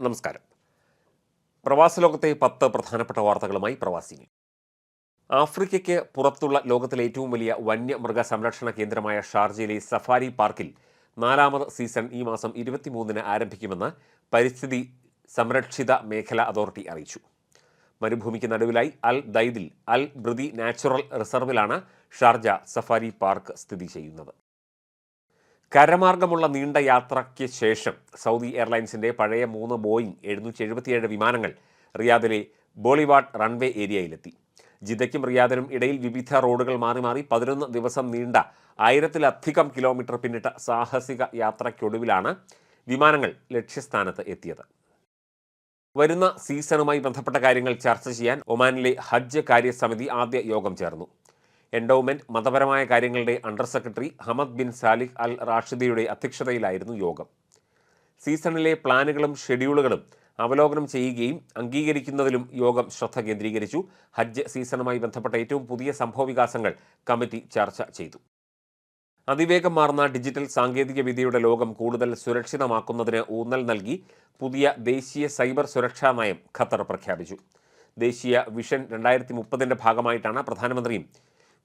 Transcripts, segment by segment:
നമസ്കാരം. പ്രവാസ ലോകത്തെ പത്ത് പ്രധാനപ്പെട്ട വാർത്തകളുമായി പ്രവാസിനി ആഫ്രിക്കയ്ക്ക് പുറത്തുള്ള ലോകത്തിലെ ഏറ്റവും വലിയ വന്യമൃഗ സംരക്ഷണ കേന്ദ്രമായ ഷാർജയിലെ സഫാരി പാർക്കിൽ നാലാമത് സീസൺ ഈ മാസം ഇരുപത്തിമൂന്നിന് ആരംഭിക്കുമെന്ന് പരിസ്ഥിതി സംരക്ഷിത മേഖല അതോറിറ്റി അറിയിച്ചു. മരുഭൂമിക്ക് നടുവിലായി അൽ ദൈദിൽ അൽ ബ്രിദി നാച്ചുറൽ റിസർവിലാണ് ഷാർജ സഫാരി പാർക്ക് സ്ഥിതി ചെയ്യുന്നത്. കരമാർഗമുള്ള നീണ്ട യാത്രയ്ക്ക് ശേഷം സൗദി എയർലൈൻസിന്റെ പഴയ മൂന്ന് ബോയിങ് എഴുന്നൂറ്റി എഴുപത്തിയേഴ് വിമാനങ്ങൾ റിയാദിലെ ബോളിവാഡ് റൺവേ ഏരിയയിലെത്തി. ജിദ്ദയ്ക്കും റിയാദിനും ഇടയിൽ വിവിധ റോഡുകൾ മാറി മാറി പതിനൊന്ന് ദിവസം നീണ്ട ആയിരത്തിലധികം കിലോമീറ്റർ പിന്നിട്ട സാഹസിക യാത്രയ്ക്കൊടുവിലാണ് വിമാനങ്ങൾ ലക്ഷ്യസ്ഥാനത്ത് എത്തിയത്. വരുന്ന സീസണുമായി ബന്ധപ്പെട്ട കാര്യങ്ങൾ ചർച്ച ചെയ്യാൻ ഒമാനിലെ ഹജ്ജ് കാര്യസമിതി ആദ്യ യോഗം ചേർന്നു. എൻഡോവ്മെന്റ് മതപരമായ കാര്യങ്ങളുടെ under secretary Hamad bin Salih Al റാഷിദിയുടെ അധ്യക്ഷതയിലായിരുന്നു യോഗം. സീസണിലെ പ്ലാനുകളും ഷെഡ്യൂളുകളും അവലോകനം ചെയ്യുകയും അംഗീകരിക്കുന്നതിലും യോഗം ശ്രദ്ധ കേന്ദ്രീകരിച്ചു. ഹജ്ജ് സീസണുമായി ബന്ധപ്പെട്ട ഏറ്റവും പുതിയ സംഭവവികാസങ്ങൾ കമ്മിറ്റി ചർച്ച ചെയ്തു. അതിവേഗം മാറുന്ന ഡിജിറ്റൽ സാങ്കേതിക വിദ്യയുടെ ലോകം കൂടുതൽ സുരക്ഷിതമാക്കുന്നതിന് ഊന്നൽ നൽകി പുതിയ ദേശീയ സൈബർ സുരക്ഷാ നയം ഖത്തർ പ്രഖ്യാപിച്ചു. ദേശീയ വിഷൻ രണ്ടായിരത്തി മുപ്പതിന്റെ ഭാഗമായിട്ടാണ് പ്രധാനമന്ത്രിയും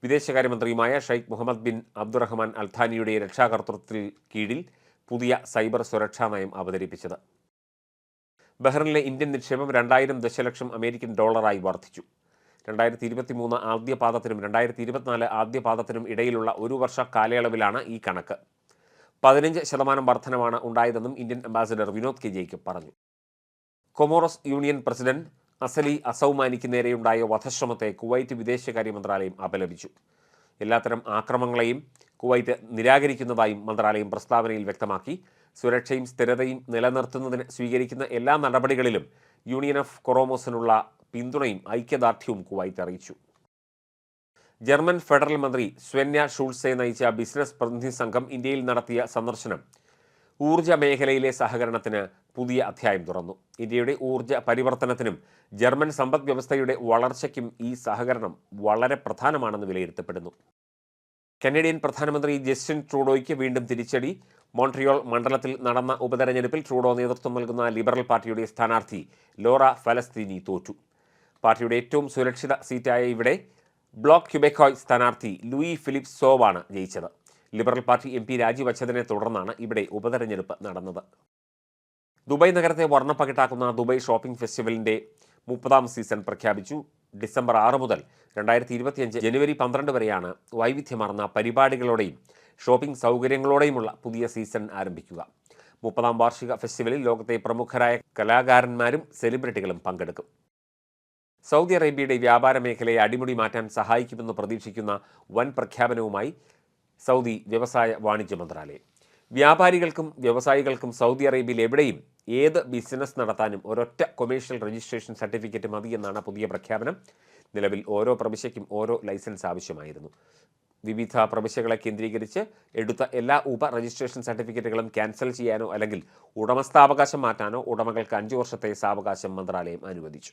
വിദേശകാര്യമന്ത്രിയുമായ ഷെയ്ഖ് മുഹമ്മദ് ബിൻ അബ്ദുറഹ്മാൻ അൽഥാനിയുടെ രക്ഷാകർത്തൃത്വത്തിൽ കീഴിൽ പുതിയ സൈബർ സുരക്ഷാ നയം അവതരിപ്പിച്ചത്. ബഹ്റിനിലെ ഇന്ത്യൻ നിക്ഷേപം രണ്ടായിരം ദശലക്ഷം അമേരിക്കൻ ഡോളറായി വർദ്ധിച്ചു. രണ്ടായിരത്തി ഇരുപത്തി മൂന്ന് ആദ്യ പാദത്തിനും രണ്ടായിരത്തി ഇരുപത്തിനാല് ആദ്യ പാദത്തിനും ഇടയിലുള്ള ഒരു വർഷ കാലയളവിലാണ് ഈ കണക്ക്. പതിനഞ്ച് ശതമാനം വർധനമാണ് ഉണ്ടായതെന്നും Indian ambassador Vinod K Jacob പറഞ്ഞു. കൊമോറസ് യൂണിയൻ പ്രസിഡന്റ് അസലി അസൗമാനിക്ക് നേരെയുണ്ടായ വധശ്രമത്തെ കുവൈറ്റ് വിദേശകാര്യ മന്ത്രാലയം അപലപിച്ചു. എല്ലാത്തരം ആക്രമണങ്ങളെയും കുവൈറ്റ് നിരാകരിക്കുന്നതായും മന്ത്രാലയം പ്രസ്താവനയിൽ വ്യക്തമാക്കി. സുരക്ഷയും സ്ഥിരതയും നിലനിർത്തുന്നതിന് സ്വീകരിക്കുന്ന എല്ലാ നടപടികളിലും യൂണിയൻ ഓഫ് കൊറോമോസിനുള്ള പിന്തുണയും ഐക്യദാർഢ്യവും കുവൈറ്റ് അറിയിച്ചു. ജർമ്മൻ ഫെഡറൽ മന്ത്രി സ്വന്യ ഷൂൾസെ നയിച്ച ബിസിനസ് പ്രതിനിധി സംഘം ഇന്ത്യയിൽ നടത്തിയ സന്ദർശനം ഊർജ മേഖലയിലെ സഹകരണത്തിന് പുതിയ അധ്യായം തുറന്നു. ഇന്ത്യയുടെ ഊർജ പരിവർത്തനത്തിനും ജർമ്മൻ സമ്പദ് വ്യവസ്ഥയുടെ വളർച്ചയ്ക്കും ഈ സഹകരണം വളരെ പ്രധാനമാണെന്ന് വിലയിരുത്തപ്പെടുന്നു. കനേഡിയൻ പ്രധാനമന്ത്രി ജസ്റ്റിൻ ട്രൂഡോയ്ക്ക് വീണ്ടും തിരിച്ചടി. മോൺട്രിയോൾ മണ്ഡലത്തിൽ നടന്ന ഉപതെരഞ്ഞെടുപ്പിൽ ട്രൂഡോ നേതൃത്വം നൽകുന്ന ലിബറൽ പാർട്ടിയുടെ സ്ഥാനാർത്ഥി ലോറ ഫലസ്തീനി തോറ്റു. പാർട്ടിയുടെ ഏറ്റവും സുരക്ഷിത സീറ്റായ ഇവിടെ ബ്ലോക്ക് ക്യുബെക്കോയ് സ്ഥാനാർത്ഥി ലൂയി ഫിലിപ്പ് സോവാണ് ജയിച്ചത്. ലിബറൽ പാർട്ടി എം പി രാജിവച്ചതിനെ തുടർന്നാണ് ഇവിടെ ഉപതെരഞ്ഞെടുപ്പ് നടന്നത്. ദുബായ് നഗരത്തെ വർണപ്പകിട്ടാക്കുന്ന ദുബായ് ഷോപ്പിംഗ് ഫെസ്റ്റിവലിന്റെ മുപ്പതാം സീസൺ പ്രഖ്യാപിച്ചു. ഡിസംബർ ആറ് മുതൽ രണ്ടായിരത്തി ഇരുപത്തിയഞ്ച് ജനുവരി പന്ത്രണ്ട് വരെയാണ് വൈവിധ്യമാർന്ന പരിപാടികളോടെയും ഷോപ്പിംഗ് സൗകര്യങ്ങളോടെയുമുള്ള പുതിയ സീസൺ ആരംഭിക്കുക. മുപ്പതാം വാർഷിക ഫെസ്റ്റിവലിൽ ലോകത്തെ പ്രമുഖരായ കലാകാരന്മാരും സെലിബ്രിറ്റികളും പങ്കെടുക്കും. സൗദി അറേബ്യയുടെ വ്യാപാര മേഖലയെ അടിമുടി മാറ്റാൻ സഹായിക്കുമെന്ന് പ്രതീക്ഷിക്കുന്ന വൻ പ്രഖ്യാപനവുമായി സൗദി വ്യവസായ വാണിജ്യ മന്ത്രാലയം. വ്യാപാരികൾക്കും വ്യവസായികൾക്കും സൗദി അറേബ്യയിൽ എവിടെയും ഏത് ബിസിനസ് നടത്താനും ഒരൊറ്റ കൊമേഴ്ഷ്യൽ രജിസ്ട്രേഷൻ സർട്ടിഫിക്കറ്റ് മതി എന്നാണ് പുതിയ പ്രഖ്യാപനം. നിലവിൽ ഓരോ പ്രവിശ്യയ്ക്കും ഓരോ ലൈസൻസ് ആവശ്യമായിരുന്നു. വിവിധ പ്രവിശ്യകളെ കേന്ദ്രീകരിച്ച് എടുത്ത എല്ലാ ഉപ രജിസ്ട്രേഷൻ സർട്ടിഫിക്കറ്റുകളും ക്യാൻസൽ ചെയ്യാനോ അല്ലെങ്കിൽ ഉടമസ്ഥാവകാശം മാറ്റാനോ ഉടമകൾക്ക് അഞ്ചു വർഷത്തെ സാവകാശം മന്ത്രാലയം അനുവദിച്ചു.